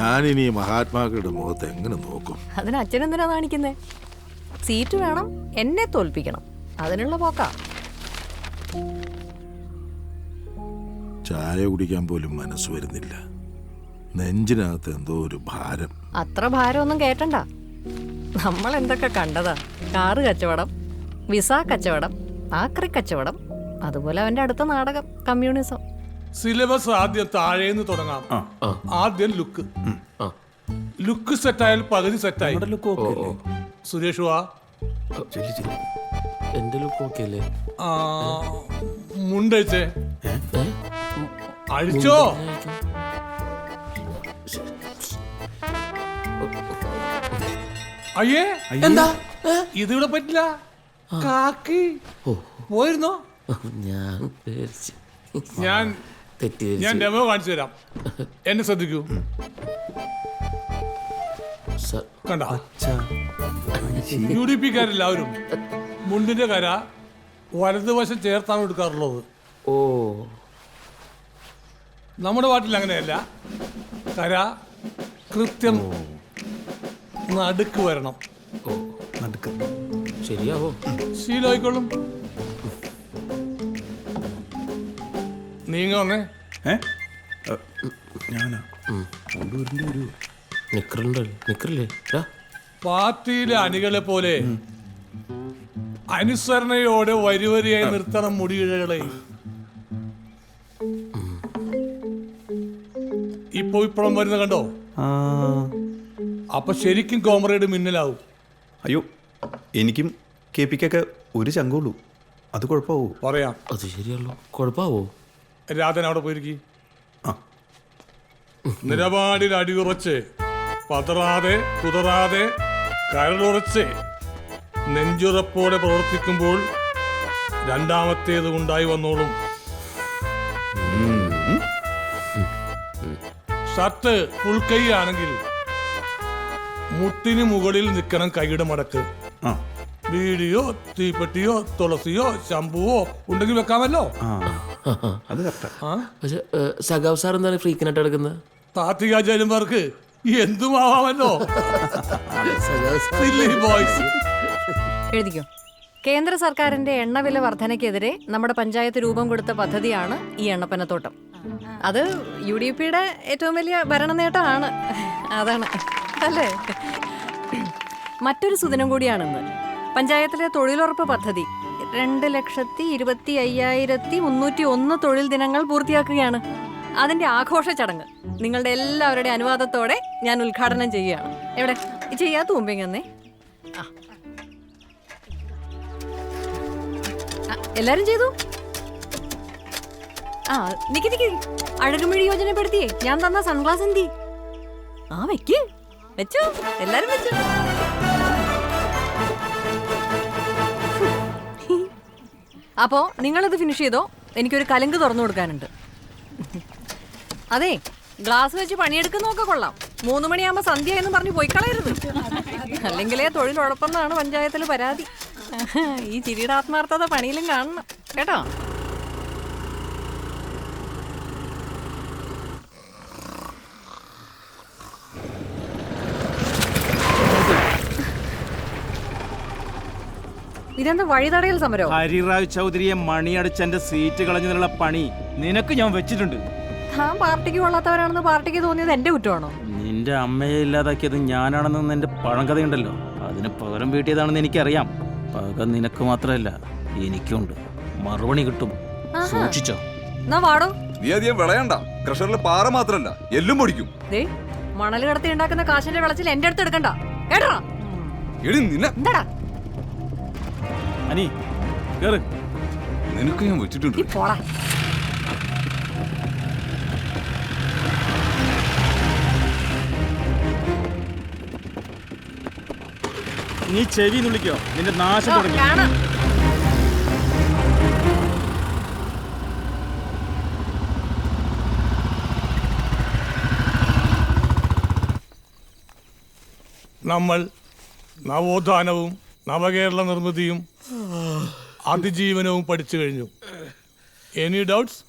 ഞാനിനി ഇനി മഹാത്മാക്കളുടെ മുഖത്ത് എങ്ങനെ നോക്കും? അതിന് അച്ഛനെന്തിനാ കാണിക്കുന്നേ സീറ്റ് വേണം എന്നെ തോൽപ്പിക്കണം. അതിനുള്ള പോക്കാ. ചായ കുടിക്കാൻ പോലും മനസ്സ് വരുന്നില്ല. നെഞ്ചിനകത്ത് എന്തോ ഒരു ഭാരം. അത്ര ഭാരമൊന്നും കേട്ടണ്ട. നമ്മൾ എന്തൊക്കെ കണ്ടതാ? കാറ് കച്ചവടം വിസ കച്ചവടം ആക്രി കച്ചവടം അതുപോലെ അവന്റെ അടുത്ത നാടകം കമ്മ്യൂണിസം. സിലബസ് ആദ്യം താഴേന്ന് തുടങ്ങാം. ആദ്യം ലുക്ക് ലുക്ക് സെറ്റായാൽ പകുതി സെറ്റായി സുരേഷ് വാ. എന്റെ ലുക്ക് ഓക്കെ അല്ലേ? ആ, മുണ്ടഴിച്ചേ അഴിച്ചോ. അയ്യേ. എന്താ? ഇതിവിടെ പറ്റില്ല. കാക്കി. പോയിരുന്നോ? ഞാൻ പേടിച്ച്. ഞാൻ തെറ്റിദ്ധരിച്ച് ഡെമോ കാണിച്ചു തരാം. എന്നെ ശ്രദ്ധിക്കൂ. സ- കണ്ട? യു ഡി പിക്കാരെല്ലാവരും മുണ്ടിന്റെ കര വലതുവശം ചേർത്താണ് എടുക്കാറുള്ളത്. ഓ. നമ്മുടെ പാട്ടിൽ അങ്ങനെയല്ല. കര കൃത്യം നടുക്ക് വരണം. ശരിയാവോ? ശീലമായിക്കോളും. നീങ്ങ വന്നേ ഏ? ഏ, ഞാനാ? കൊണ്ടുവരേണ്ടി വരുമോ നിക്കറുണ്ടല്ലോ നിക്കറില്ലേ? ടാ. പാർട്ടിയിലെ അണികളെ പോലെ അനുസരണയോടെ വരിവരിയായി നിർത്തണം മുടിയിഴകളെ. ഇപ്പൊ ഇപ്പോഴും വരുന്ന കണ്ടോ? ആ. അപ്പൊ ശരിക്കും കോമ്രേഡ് മിന്നലാവും. അയ്യോ എനിക്കും കെ പിക്കൊക്കെ ഒരു ചങ്കുള്ളൂ അത് കുഴപ്പമാവൂ? പറയാം. അത് ശരിയല്ലോ കുഴപ്പാവോ രാധൻ അവിടെ പോയിരിക്കും. നിലപാടിൽ അടിയുറച്ച് പതറാതെ കുതറാതെ കരളുറച്ച് നെഞ്ചുറപ്പോടെ പ്രവർത്തിക്കുമ്പോൾ രണ്ടാമത്തേത് ഉണ്ടായി വന്നോളും. ഷർട്ട് ഫുൾ ആണെങ്കിൽ മുട്ടിന് മുകളിൽ നിൽക്കണം കൈയുടെ മടക്ക്. വീടിയോ തീപ്പെട്ടിയോ തുളസിയോ ശംഭുവോ ഉണ്ടെങ്കിൽ വെക്കാമല്ലോ. ആ. അത് കറക്റ്റാ. പക്ഷെ സഖാവ് സാർ എന്താണ് ഫ്രീക്കനായിട്ട് എടുക്കുന്നത്? താത്വികാചാര്യന്മാർക്ക് എന്തും ആവാമല്ലോ ബോയ്സ് എഴുതിക്കോ. കേന്ദ്ര സർക്കാരിന്റെ എണ്ണവില വർധനയ്ക്കെതിരെ നമ്മുടെ പഞ്ചായത്ത് രൂപം കൊടുത്ത പദ്ധതിയാണ് ഈ എണ്ണപ്പനത്തോട്ടം. അത് യു ഡി പിയുടെ ഏറ്റവും വലിയ ഭരണ നേട്ടമാണ് അതാണ്. അല്ലേ? മറ്റൊരു സുദിനം കൂടിയാണിന്ന്. പഞ്ചായത്തിലെ തൊഴിലുറപ്പ് പദ്ധതി രണ്ട് ലക്ഷത്തി ഇരുപത്തി അയ്യായിരത്തി മുന്നൂറ്റി ഒന്ന് തൊഴിൽ ദിനങ്ങൾ പൂർത്തിയാക്കുകയാണ്. അതിന്റെ ആഘോഷ ചടങ്ങ്. നിങ്ങളുടെ എല്ലാവരുടെ അനുവാദത്തോടെ ഞാൻ ഉദ്ഘാടനം ചെയ്യുകയാണ്. എവിടെ? ചെയ്യാത്ത ആ, എല്ലാരും ചെയ്തു? ആ നിക്ക് നിക്ക്. അഴകുമിഴി യോജനപ്പെടുത്തിയേ. ഞാൻ തന്ന സൺഗ്ലാസ് എന്തി? ആ വെക്ക്. വെച്ചോ. എല്ലാരും വെച്ചോ. അപ്പോ നിങ്ങളിത് ഫിനിഷ് ചെയ്തോ? എനിക്കൊരു കലങ്ക് തുറന്നു കൊടുക്കാനുണ്ട്. അതെ ഗ്ലാസ് വെച്ച് പണിയെടുക്കുന്നൊക്കെ കൊള്ളാം. മൂന്ന് മണിയാകുമ്പോ സന്ധ്യ എന്ന് പറഞ്ഞ് പോയി കളയരുത്. അല്ലെങ്കിലേ തൊഴിലുറപ്പെന്നാണ് പഞ്ചായത്തിൽ പരാതി. ഈ ചിരിയുടെ ആത്മാർത്ഥത പണിയിലും കാണണം. കേട്ടോ? ഇതെന്താ വഴിതടയൽ സമരം? ഹരിറാവ് ചൗധരിയെ മണിയടിച്ചെന്റെ സീറ്റ് കളഞ്ഞതിനുള്ള പണി നിനക്ക് ഞാൻ വെച്ചിട്ടുണ്ട്. താൻ പാർട്ടിക്ക് കൊള്ളാത്തവരാണെന്ന് പാർട്ടിക്ക് തോന്നിയത് എന്റെ കുറ്റമാണോ? നിന്റെ അമ്മയെ ഇല്ലാതാക്കിയത് ഞാനാണെന്ന് എന്റെ പഴങ്കഥയുണ്ടല്ലോ. അതിന് പകരം വീട്ടിയതാണെന്ന് എനിക്കറിയാം. പക നിനക്ക് മാത്രമല്ല എനിക്കുണ്ട്. മറുപണി കിട്ടും. സൂക്ഷിച്ചോ. എന്നാ വാടോ. നീ അധികം വിളയണ്ട. ക്രഷറിൽ പാറ മാത്രല്ല എല്ലും പൊടിക്കും. ദേ മണൽ കടത്തി ഉണ്ടാക്കുന്ന കാശിന്റെ വിളച്ചിൽ എന്റെ അടുത്ത് എടുക്കണ്ട. കേട്ടോ. എടി നിന്നെ എന്താടാ? അനി കേറ്. നിനക്ക് ഞാൻ വെച്ചിട്ടുണ്ട്. നീ ചെവി നുള്ളിക്കോ. നിന്റെ നാശം തുടങ്ങി. നമ്മൾ നവോത്ഥാനവും നവകേരള നിർമ്മിതിയും അതിജീവനവും പഠിച്ചു കഴിഞ്ഞു. എനി ഡൗട്ട്സ്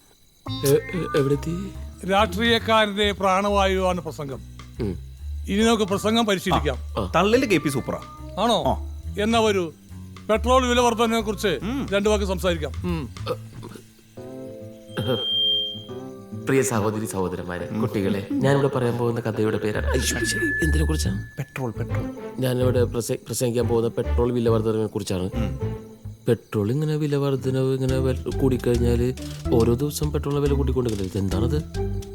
എവിടെത്തി? രാഷ്ട്രീയക്കാരന്റെ പ്രാണവായുവാണ് പ്രസംഗം. ഇനി നമുക്ക് പ്രസംഗം പരിശീലിക്കാം. തള്ളിൽ കെ പി സൂപ്പറാ. ആണോ? എന്നാ ഒരു പെട്രോൾ വില വർധനയെ കുറിച്ച് രണ്ടു വാക്ക് സംസാരിക്കാം. പ്രിയ സഹോദരി സഹോദരന്മാരെ കുട്ടികളെ ഞാനിവിടെ പറയാൻ പോകുന്ന കഥയുടെ പേരാണ്. എന്തിനെ കുറിച്ചാണ്? Petrol petrol. ഞാനിവിടെ പ്രസ- പ്രസംഗിക്കാൻ പോകുന്ന പെട്രോൾ വില വർധനവിനെ കുറിച്ചാണ് പെട്രോൾ ഇങ്ങനെ വില വർധനവ് ഇങ്ങനെ കൂടിക്കഴിഞ്ഞാൽ ഓരോ ദിവസം പെട്രോളിന് വില കൂട്ടിക്കൊണ്ടിരിക്കുന്നത് ഇതെന്താണത്?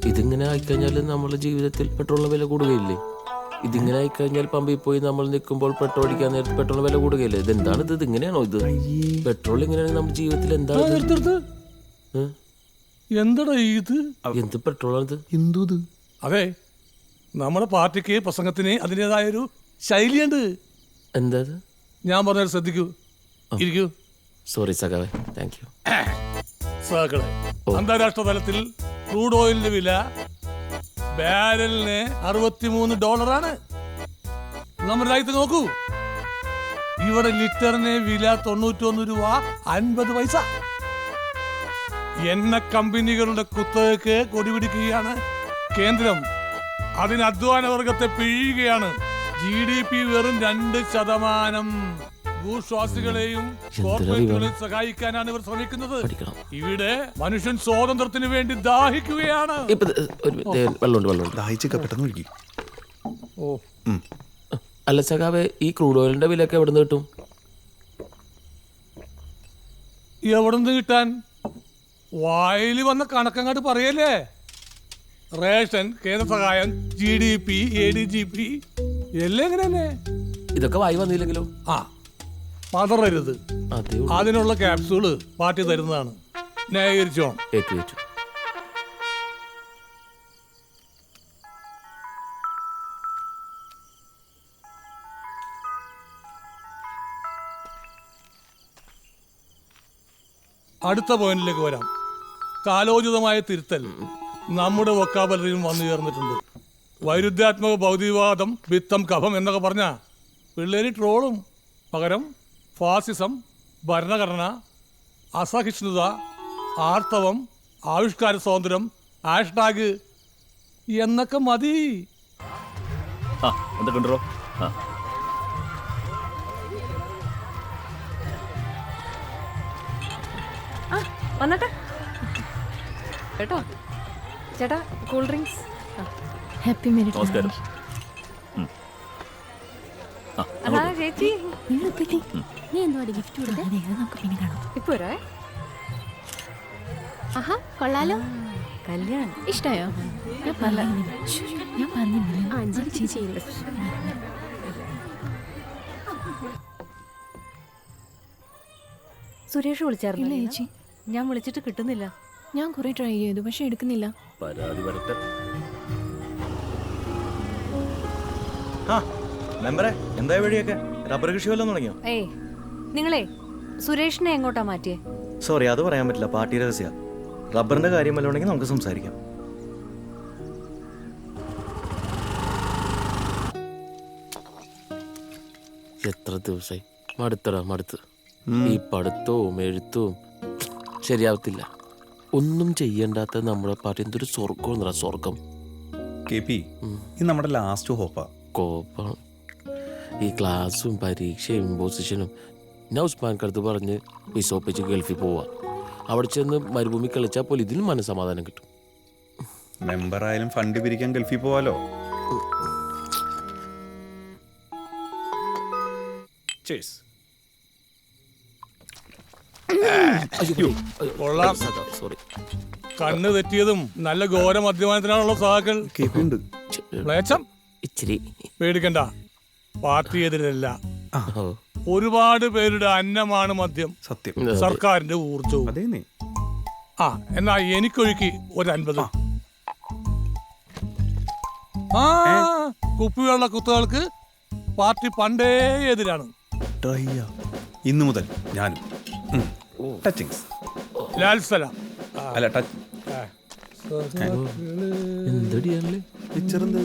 ഇതിങ്ങനെ ആയിക്കഴിഞ്ഞാൽ നമ്മുടെ ജീവിതത്തിൽ പെട്രോളിന് വില കൂടുകയില്ലേ? ഇതിങ്ങനെ ആയിക്കഴിഞ്ഞാൽ പമ്പിൽ പോയി നമ്മൾ നിൽക്കുമ്പോൾ പെട്രോൾ അടിക്കാൻ നേരത്ത് പെട്രോൾ വില കൂടുകയില്ലേ? ഇതെന്താണ് ഇത്? ഇങ്ങനെയാണോ ഇത് പെട്രോൾ ഇങ്ങനെയാണെങ്കിൽ നമ്മുടെ ജീവിതത്തിൽ എന്താണ്? എന്തടാ ഇത്? എന്ത് പെട്രോളാണിത് എന്തോ ഇത് അതെ നമ്മുടെ പാർട്ടിക്ക് പ്രസംഗത്തിന് അതിന്റെതായൊരു ശൈലിയുണ്ട്. എന്താ ഇത്? ഞാൻ പറഞ്ഞത് ശ്രദ്ധിക്കൂ. ഇരിക്കൂ. സോറി സഖാവേ. താങ്ക് യു സഹകളെ അന്താരാഷ്ട്ര തലത്തിൽ ക്രൂഡ് ഓയിലിന്റെ വില ബാരലിന് അറുപത്തിമൂന്ന് ഡോളറാണ്. നമ്മുടെ രാജ്യത്ത് നോക്കൂ. ഇവിടെ ലിറ്ററിന് വില തൊണ്ണൂറ്റൊന്ന് രൂപ അൻപത് പൈസ. എണ്ണ കമ്പനികളുടെ കുത്തകക്ക് കൊടിപിടിക്കുകയാണ് കേന്ദ്രം അതിന് അധ്വാന വർഗത്തെ പിഴിയുകയാണ്. ജി ഡി പി വെറും രണ്ട് ശതമാനം. ഭൂശ്വാസികളെയും കോർപ്പറേറ്റുകളെയും സഹായിക്കാനാണ് ഇവർ ശ്രമിക്കുന്നത്. ഇവിടെ മനുഷ്യൻ സ്വാതന്ത്ര്യത്തിന് വേണ്ടി ദാഹിക്കുകയാണ്. ഇപ്പൊ ഒരു ദേ, വെള്ളമുണ്ട് വെള്ളമുണ്ട്. പെട്ടെന്ന് ഒഴുകി ഓ. അല്ല സഖാവെ ഈ ക്രൂഡ് ഓയിലിന്റെ വിലയൊക്കെ എവിടെ നിന്ന് കിട്ടും? എവിടെ നിന്ന് കിട്ടാൻ? വായിൽ വന്ന കണക്കങ്ങാട്ട് പറയല്ലേ? റേഷൻ കേന്ദ്ര സഹായം G D P A D G P എല്ലാം എങ്ങനെയല്ലേ ഇതൊക്കെ വായി വന്നില്ലെങ്കിലോ? ആ പതറരുത്. അതേ അതിനുള്ള ക്യാപ്സൂൾ പാർട്ടി തരുന്നതാണ്. ന്യായീകരിച്ചോ? ഏറ്റു ഏറ്റു. അടുത്ത പോയിന്റിലേക്ക് വരാം. കാലോചിതമായ തിരുത്തൽ നമ്മുടെ വൊക്കാബലറിയും വന്നു ചേർന്നിട്ടുണ്ട്. വൈരുദ്ധ്യാത്മക ഭൗതികവാദം വിത്തം കഫം എന്നൊക്കെ പറഞ്ഞ പിള്ളേര് ട്രോളും. പകരം ഫാസിസം ഭരണഘടന അസഹിഷ്ണുത ആർത്തവം ആവിഷ്കാര സ്വാതന്ത്ര്യം ഹാഷ്ടാഗ് എന്നൊക്കെ മതി. എന്തൊക്കെയുണ്ടോ വന്നട്ടെ. കേട്ടോ? ചേട്ടാ കൂൾ ഡ്രിങ്ക്സ് ഹാപ്പി മാരീഡ് നമസ്കാരം. അതാ ചേച്ചി നിങ്ങൾ ഉപ്പിട്ടി നീ എന്തോ ഗിഫ്റ്റ് കൊടുത്തേ? നമുക്ക് പിന്നെ കാണാം. ഇപ്പൊ വരേ ആഹാ കൊള്ളാലോ. കല്യാണം. ഇഷ്ടായോ? ഞാൻ പറഞ്ഞില്ല. ഞാൻ പറഞ്ഞില്ല. അഞ്ജലി ചേച്ചി സുരേഷ് വിളിച്ചായിരുന്നു? ചേച്ചി. ഞാൻ വിളിച്ചിട്ട് കിട്ടുന്നില്ല. ഞാൻ കുറെ ട്രൈ ചെയ്തു പക്ഷെ എടുക്കുന്നില്ല. പരാതി വരട്ടെ. ആ മെമ്പറെ എന്താ വഴിയൊക്കെ? റബ്ബർ കൃഷി വല്ലതും തുടങ്ങിയോ? ഏയ് നിങ്ങളെ സുരേഷിനെ എങ്ങോട്ടാ മാറ്റിയേ? സോറി അത് പറയാൻ പറ്റില്ല പാർട്ടി രഹസ്യ. റബ്ബറിന്റെ കാര്യം വല്ലതും ഉണ്ടെങ്കിൽ നമുക്ക് സംസാരിക്കാം. എത്ര ദിവസമായി മടുത്തടാ മടുത്ത്. ഈ പഠിത്തവും എഴുത്തും ശരിയാവത്തില്ല. ഒന്നും ചെയ്യണ്ടാത്ത നമ്മളെ പാർട്ടി എന്തൊരു സ്വർഗം എന്നടാ സ്വർഗം കെ പി ഇത് നമ്മുടെ ലാസ്റ്റ് ഹോപ്പാ കോപ്പാണ്. ഈ ക്ലാസ്സും പരീക്ഷയും ഇമ്പോസിഷനും ഞാൻ ഉസ്മാൻ കടുത്ത് പറഞ്ഞ് വിസോപ്പിച്ച് ഗൾഫിൽ പോവാ. അവിടെ ചെന്ന് മരുഭൂമി കളിച്ചാൽ പോലും ഇതിനും മനസ്സമാധാനം കിട്ടും. മെമ്പർ ആയാലും ഫണ്ട് പിരിക്കാൻ ഗൾഫിൽ പോവാലോ? കൊള്ളാം. സോറി കണ്ണ് തെറ്റിയതും നല്ല ഘോര മദ്യപാനത്തിനാണുള്ള സഹാക്കൾ. കെ പി മ്ലേച്ഛം ഇച്ചിരി. പേടിക്കണ്ട. പാർട്ടി എതിരല്ല. ഒരുപാട് പേരുടെ അന്നമാണ് മദ്യം. സത്യം. സർക്കാരിന്റെ ഊർജവും അതേന്നേ. ആ എന്നാ എനിക്കൊഴുക്കി ഒരു അൻപത് ആ കുപ്പിവെള്ള കുത്തുകൾക്ക് പാർട്ടി പണ്ടേ എതിരാണ്. ഇന്നു മുതൽ ഞാനും. ടച്ചിങ്സ്. ലാൽ സലാം. അല്ല ടച്ച്. പിക്ചർ എന്ത്?